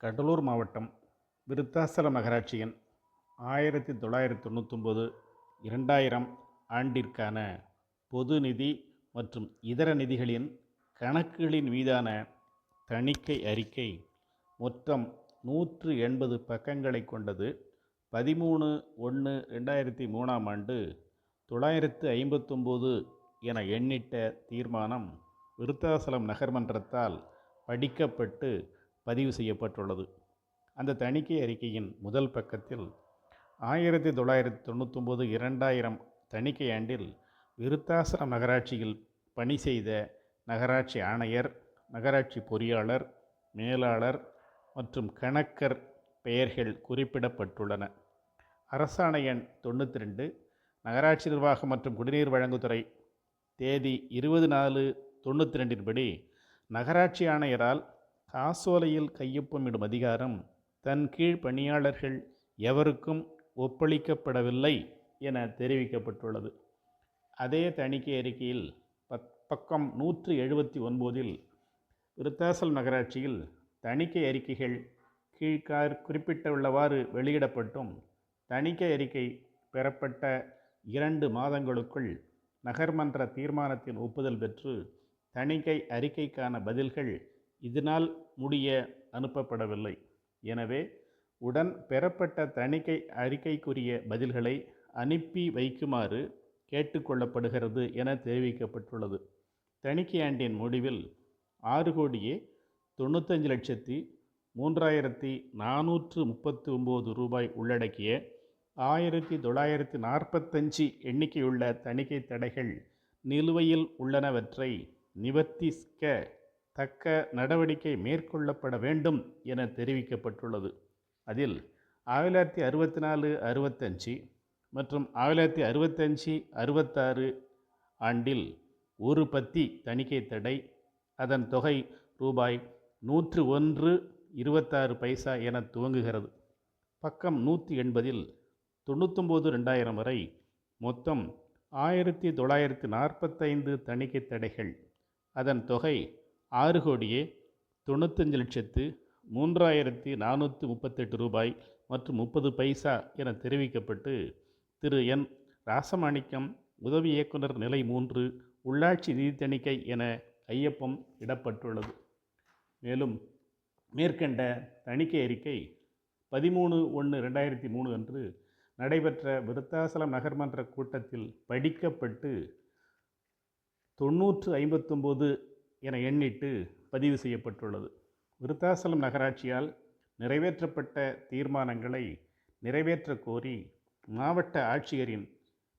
கடலூர் மாவட்டம் விருத்தாசலம் நகராட்சியின் ஆயிரத்தி தொள்ளாயிரத்தி தொண்ணூத்தொம்பது இரண்டாயிரம் ஆண்டிற்கான பொது நிதி மற்றும் இதர நிதிகளின் கணக்குகளின் மீதான தணிக்கை அறிக்கை மொத்தம் நூற்று எண்பது பக்கங்களை கொண்டது. பதிமூணு ஒன்று ரெண்டாயிரத்தி மூணாம் ஆண்டு தொள்ளாயிரத்து ஐம்பத்தொம்போது என எண்ணிட்ட தீர்மானம் விருத்தாசலம் நகர்மன்றத்தால் படிக்கப்பட்டு பதிவு செய்யப்பட்டுள்ளது. அந்த தணிக்கை அறிக்கையின் முதல் பக்கத்தில் ஆயிரத்தி தொள்ளாயிரத்தி தொண்ணூத்தொம்பது இரண்டாயிரம் தணிக்கை ஆண்டில் விருத்தாசலம் நகராட்சியில் பணி செய்த நகராட்சி ஆணையர் நகராட்சி பொறியாளர் மேலாளர் மற்றும் கணக்கர் பெயர்கள் குறிப்பிடப்பட்டுள்ளன. அரசாணை எண் தொண்ணூற்றி ரெண்டு நகராட்சி நிர்வாகம் மற்றும் குடிநீர் வழங்குதுறை தேதி இருபது நாலு தொண்ணூற்றி ரெண்டின்படி நகராட்சி ஆணையரால் காசோலையில் கையொப்பமிடும் அதிகாரம் தன் கீழ் பணியாளர்கள் எவருக்கும் ஒப்பளிக்கப்படவில்லை என தெரிவிக்கப்பட்டுள்ளது. அதே தணிக்கை அறிக்கையில் பத் பக்கம் நூற்று எழுபத்தி ஒன்பதில் விருத்தாசல் நகராட்சியில் தணிக்கை அறிக்கைகள் கீழ்கார் குறிப்பிட்டுள்ளவாறு வெளியிடப்பட்டும் தணிக்கை அறிக்கை பெறப்பட்ட இரண்டு மாதங்களுக்குள் நகர்மன்ற தீர்மானத்தின் ஒப்புதல் பெற்று தணிக்கை அறிக்கைக்கான பதில்கள் இதனால் முடிய அனுப்பப்படவில்லை. எனவே உடன் பெறப்பட்ட தணிக்கை அறிக்கைக்குரிய பதில்களை அனுப்பி வைக்குமாறு கேட்டுக்கொள்ளப்படுகிறது என தெரிவிக்கப்பட்டுள்ளது. தணிக்கை ஆண்டின் முடிவில் ஆறு கோடியே தொண்ணூத்தஞ்சு லட்சத்தி மூன்றாயிரத்தி நானூற்று முப்பத்தி ஒம்பது ரூபாய் உள்ளடக்கிய ஆயிரத்தி தொள்ளாயிரத்தி நாற்பத்தஞ்சு எண்ணிக்கையுள்ள தணிக்கை தடைகள் நிலுவையில் உள்ளனவற்றை நிவர்த்திக்க தக்க நடவடிக்கை மேற்கொள்ளப்பட வேண்டும் என தெரிவிக்கப்பட்டுள்ளது. அதில் ஆயிரத்தி அறுபத்தி நாலு அறுபத்தஞ்சு மற்றும் ஆயிரத்தி அறுபத்தஞ்சு அறுபத்தாறு ஆண்டில் ஒரு பத்தி தணிக்கை தடை அதன் தொகை ரூபாய் நூற்று ஒன்று இருபத்தாறு பைசா என துவங்குகிறது. பக்கம் நூற்றி எண்பதில் தொண்ணூத்தொம்பது ரெண்டாயிரம் வரை மொத்தம் ஆயிரத்தி தொள்ளாயிரத்தி நாற்பத்தைந்து தணிக்கை தடைகள் அதன் தொகை ஆறு கோடியே தொண்ணூத்தஞ்சு லட்சத்து மூன்றாயிரத்தி நானூற்றி முப்பத்தெட்டு ரூபாய் மற்றும் முப்பது பைசா என தெரிவிக்கப்பட்டு திரு என் ராசமாணிக்கம் உதவி இயக்குனர் நிலை மூன்று உள்ளாட்சி நிதி தணிக்கை என கையொப்பம் இடப்பட்டுள்ளது. மேலும் மேற்கண்ட தணிக்கை அறிக்கை பதிமூணு ஒன்று ரெண்டாயிரத்தி மூணு அன்று நடைபெற்ற விருத்தாசலம் நகர்மன்ற கூட்டத்தில் படிக்கப்பட்டு தொண்ணூற்று ஐம்பத்தொம்போது என எண்ணிட்டு பதிவு செய்யப்பட்டுள்ளது. விருத்தாசலம் நகராட்சியால் நிறைவேற்றப்பட்ட தீர்மானங்களை நிறைவேற்ற கோரி மாவட்ட ஆட்சியரின்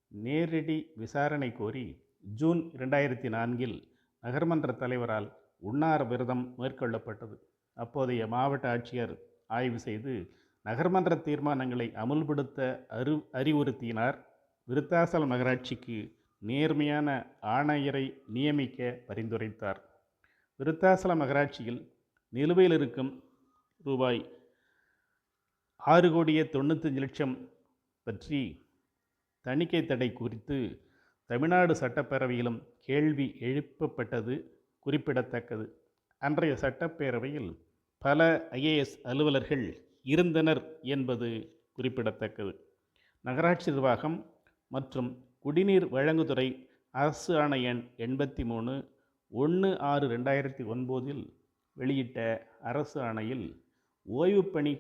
நேரடி விசாரணை கோரி ஜூன் இரண்டாயிரத்தி நான்கில் நகர்மன்ற தலைவரால் உண்ணார விரதம் மேற்கொள்ளப்பட்டது. அப்போதைய மாவட்ட ஆட்சியர் ஆய்வு செய்து நகர்மன்ற தீர்மானங்களை அமுல்படுத்த அறி அறிவுறுத்தினார். விருத்தாசலம் நகராட்சிக்கு நேர்மையான ஆணையரை நியமிக்க பரிந்துரைத்தார். விருத்தாசலம் நகராட்சியில் நிலுவையில் இருக்கும் ரூபாய் ஆறு கோடியே தொண்ணூத்தஞ்சு லட்சம் பற்றி தணிக்கை தடை குறித்து தமிழ்நாடு சட்டப்பேரவையிலும் கேள்வி எழுப்பப்பட்டது குறிப்பிடத்தக்கது. அன்றைய சட்டப்பேரவையில் பல ஐஏஎஸ் அலுவலர்கள் இருந்தனர் என்பது குறிப்பிடத்தக்கது. நகராட்சி நிர்வாகம் மற்றும் குடிநீர் வழங்குதுறை அரசு ஆணை எண் எண்பத்தி மூணு ஒன்று ஆறு ரெண்டாயிரத்தி ஒன்பதில் வெளியிட்ட அரசு ஆணையில் ஓய்வு பணி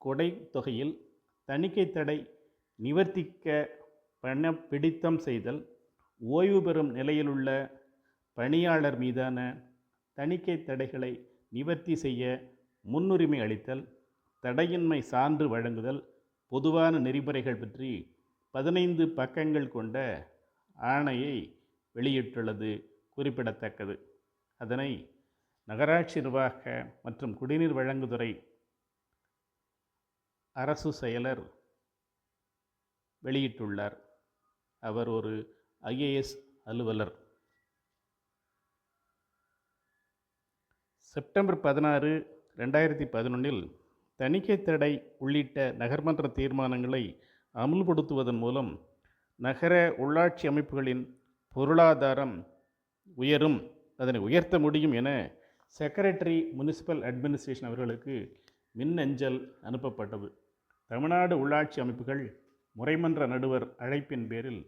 கொடை தொகையில் தணிக்கை தடை நிவர்த்திக்க பண பிடித்தம் செய்தல் ஓய்வு பெறும் நிலையிலுள்ள பணியாளர் மீதான தணிக்கை தடைகளை நிவர்த்தி செய்ய முன்னுரிமை அளித்தல் தடையின்மை சான்று வழங்குதல் பொதுவான நெறிமுறைகள் பற்றி பதினைந்து பக்கங்கள் கொண்ட ஆணையை வெளியிட்டுள்ளது குறிப்பிடத்தக்கது. அதனை நகராட்சி நிர்வாக மற்றும் குடிநீர் வழங்குதுறை அரசு செயலர் வெளியிட்டுள்ளார். அவர் ஒரு ஐஏஎஸ் அலுவலர். செப்டம்பர் பதினாறு ரெண்டாயிரத்தி பதினொன்றில் தணிக்கை தடை உள்ளிட்ட நகர்மன்ற தீர்மானங்களை அமுல்படுத்துவதன் மூலம் நகர உள்ளாட்சி அமைப்புகளின் பொருளாதாரம் உயரும் அதனை உயர்த்த முடியும் என செக்ரட்டரி முனிசிபல் அட்மினிஸ்ட்ரேஷன் அவர்களுக்கு மின்னஞ்சல் அனுப்பப்பட்டது. தமிழ்நாடு உள்ளாட்சி அமைப்புகள் முறைமன்ற நடுவர் அழைப்பின் பேரில்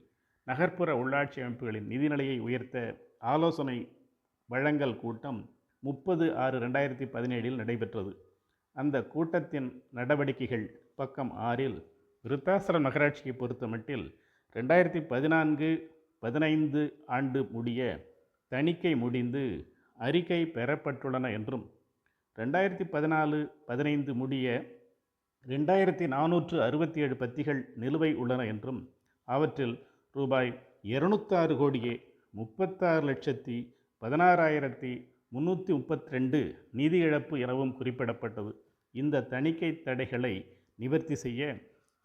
நகர்ப்புற உள்ளாட்சி அமைப்புகளின் நிதிநிலையை உயர்த்த ஆலோசனை வழங்கல் கூட்டம் முப்பது ஆறு ரெண்டாயிரத்தி பதினேழில் நடைபெற்றது. அந்த கூட்டத்தின் நடவடிக்கைகள் பக்கம் ஆறில் விருத்தாசலம் நகராட்சியை பொறுத்தமட்டில் ரெண்டாயிரத்தி பதினான்கு பதினைந்து ஆண்டு முடிய தணிக்கை முடிந்து அறிக்கை பெறப்பட்டுள்ளன என்றும் ரெண்டாயிரத்தி பதினாலு பதினைந்து முடிய ரெண்டாயிரத்தி நானூற்று அறுபத்தி ஏழு பத்திகள் நிலுவை உள்ளன என்றும் அவற்றில் ரூபாய் இருநூத்தாறு கோடியே முப்பத்தாறு லட்சத்தி பதினாறாயிரத்தி முந்நூற்றி முப்பத்தி ரெண்டு நிதி இழப்பு எனவும் குறிப்பிடப்பட்டது. இந்த தணிக்கை தடைகளை நிவர்த்தி செய்ய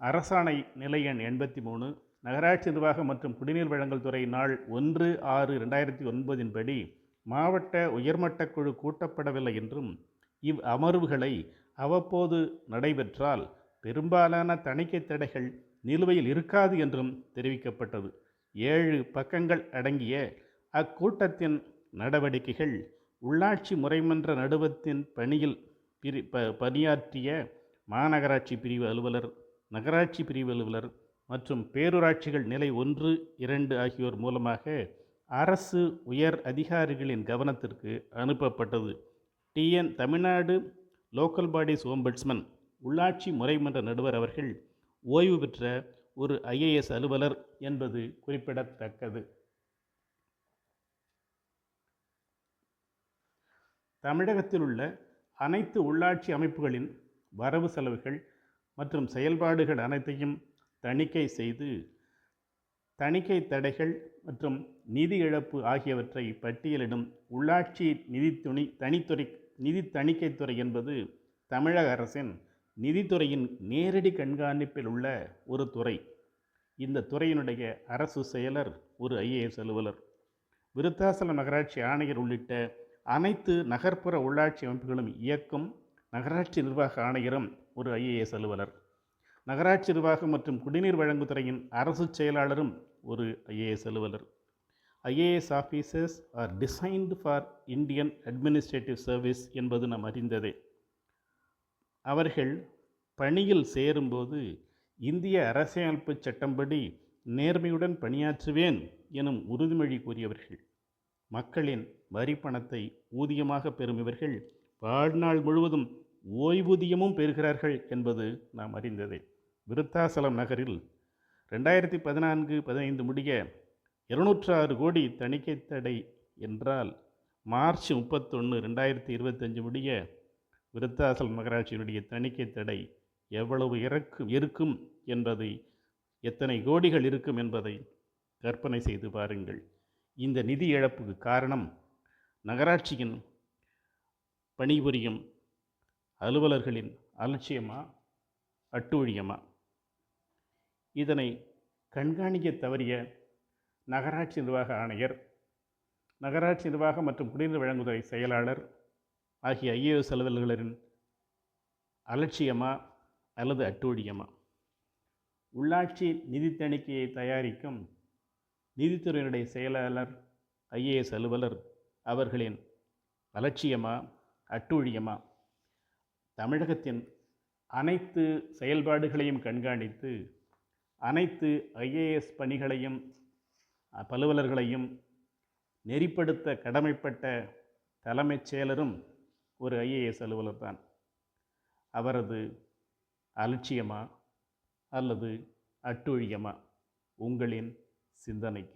அரசாணை நிலை எண் எண்பத்தி மூணு நகராட்சி நிர்வாகம் மற்றும் குடிநீர் வழங்கல் துறை நாள் ஒன்று ஆறு ரெண்டாயிரத்தி ஒன்பதின்படி மாவட்ட உயர்மட்ட குழு கூட்டப்படவில்லை என்றும் இவ் அமர்வுகளை அவ்வப்போது நடைபெற்றால் பெரும்பாலான தணிக்கை தடைகள் நிலுவையில் இருக்காது என்றும் தெரிவிக்கப்பட்டது. ஏழு பக்கங்கள் அடங்கிய அக்கூட்டத்தின் நடவடிக்கைகள் உள்ளாட்சி முறைமன்ற நடுவத்தின் பணியில் பிரி ப பணியாற்றிய மாநகராட்சி பிரிவு அலுவலர் நகராட்சி பிரிவு அலுவலர் மற்றும் பேரூராட்சிகள் நிலை ஒன்று இரண்டு ஆகியோர் மூலமாக அரசு உயர் அதிகாரிகளின் கவனத்திற்கு அனுப்பப்பட்டது. TN Tamil Nadu local bodies ombudsman உள்ளாட்சி முறைமன்ற நடுவர் அவர்கள் ஓய்வு பெற்ற ஒரு ஐஏஎஸ் அலுவலர் என்பது குறிப்பிடத்தக்கது. தமிழகத்தில் உள்ள அனைத்து உள்ளாட்சி அமைப்புகளின் வரவு செலவுகள் மற்றும் செயல்பாடுகள் அனைத்தையும் தணிக்கை செய்து தணிக்கை தடைகள் மற்றும் நிதி இழப்பு ஆகியவற்றை பட்டியலிடும் உள்ளாட்சி நிதித்துணி தனித்துறை நிதி தணிக்கைத்துறை என்பது தமிழக அரசின் நிதித்துறையின் நேரடி கண்காணிப்பில் உள்ள ஒரு துறை. இந்த துறையினுடைய அரசு செயலர் ஒரு ஐஏஎஸ் அலுவலர். விருத்தாசலம் நகராட்சி ஆணையர் உள்ளிட்ட அனைத்து நகர்ப்புற உள்ளாட்சி அமைப்புகளும் இயக்கும் நகராட்சி நிர்வாக ஆணையரும் ஒரு ஐஏஎஸ் அலுவலர். நகராட்சி நிர்வாகம் மற்றும் குடிநீர் வழங்குதுறையின் அரசு செயலாளரும் ஒரு ஐஏஎஸ் அலுவலர். IAS officers are designed for Indian administrative service என்பது நாம் அறிந்ததே. அவர்கள் பணியில் சேரும்போது இந்திய அரசியலமைப்பு சட்டம்படி நேர்மையுடன் பணியாற்றுவேன் எனும் உறுதிமொழி கூறியவர்கள். மக்களின் வரி பணத்தை ஊதியமாக பெறும் இவர்கள் வாழ்நாள் முழுவதும் ஓய்வூதியமும் பெறுகிறார்கள் என்பது நாம் அறிந்ததே. விருத்தாசலம் நகரில் ரெண்டாயிரத்தி பதினான்கு பதினைந்து முடிய இருநூற்றாறு கோடி தணிக்கை தடை என்றால் மார்ச் முப்பத்தொன்று ரெண்டாயிரத்தி இருபத்தஞ்சு முடிய விருத்தாசலம் நகராட்சியினுடைய தணிக்கை தடை எவ்வளவு இறக்கும் இருக்கும் என்பதை எத்தனை கோடிகள் இருக்கும் என்பதை கற்பனை செய்து பாருங்கள். இந்த நிதி இழப்புக்கு காரணம் நகராட்சியின் பணிபுரியும் அலுவலர்களின் அலட்சியமா அட்டூழியமா? இதனை கண்காணிக்க தவறிய நகராட்சி நிர்வாக ஆணையர் நகராட்சி நிர்வாகம் மற்றும் குடிநீர் வழங்குதுறை செயலாளர் ஆகிய ஐஏஎஸ் அலுவலர்களின் அலட்சியமா அல்லது அட்டூழியமா? உள்ளாட்சி நிதி தணிக்கையை தயாரிக்கும் நிதித்துறையினுடைய செயலாளர் ஐஏஎஸ் அலுவலர் அவர்களின் அலட்சியமா அட்டூழியமா? தமிழகத்தின் அனைத்து செயல்பாடுகளையும் கண்காணித்து அனைத்து ஐஏஎஸ் பணிகளையும் அலுவலர்களையும் நெறிப்படுத்த கடமைப்பட்ட தலைமைச் செயலரும் ஒரு ஐஏஎஸ் அலுவலர் தான். அவரது அலட்சியமா அல்லது அட்டூழியமா? உங்களின் சிந்தனைக்கு.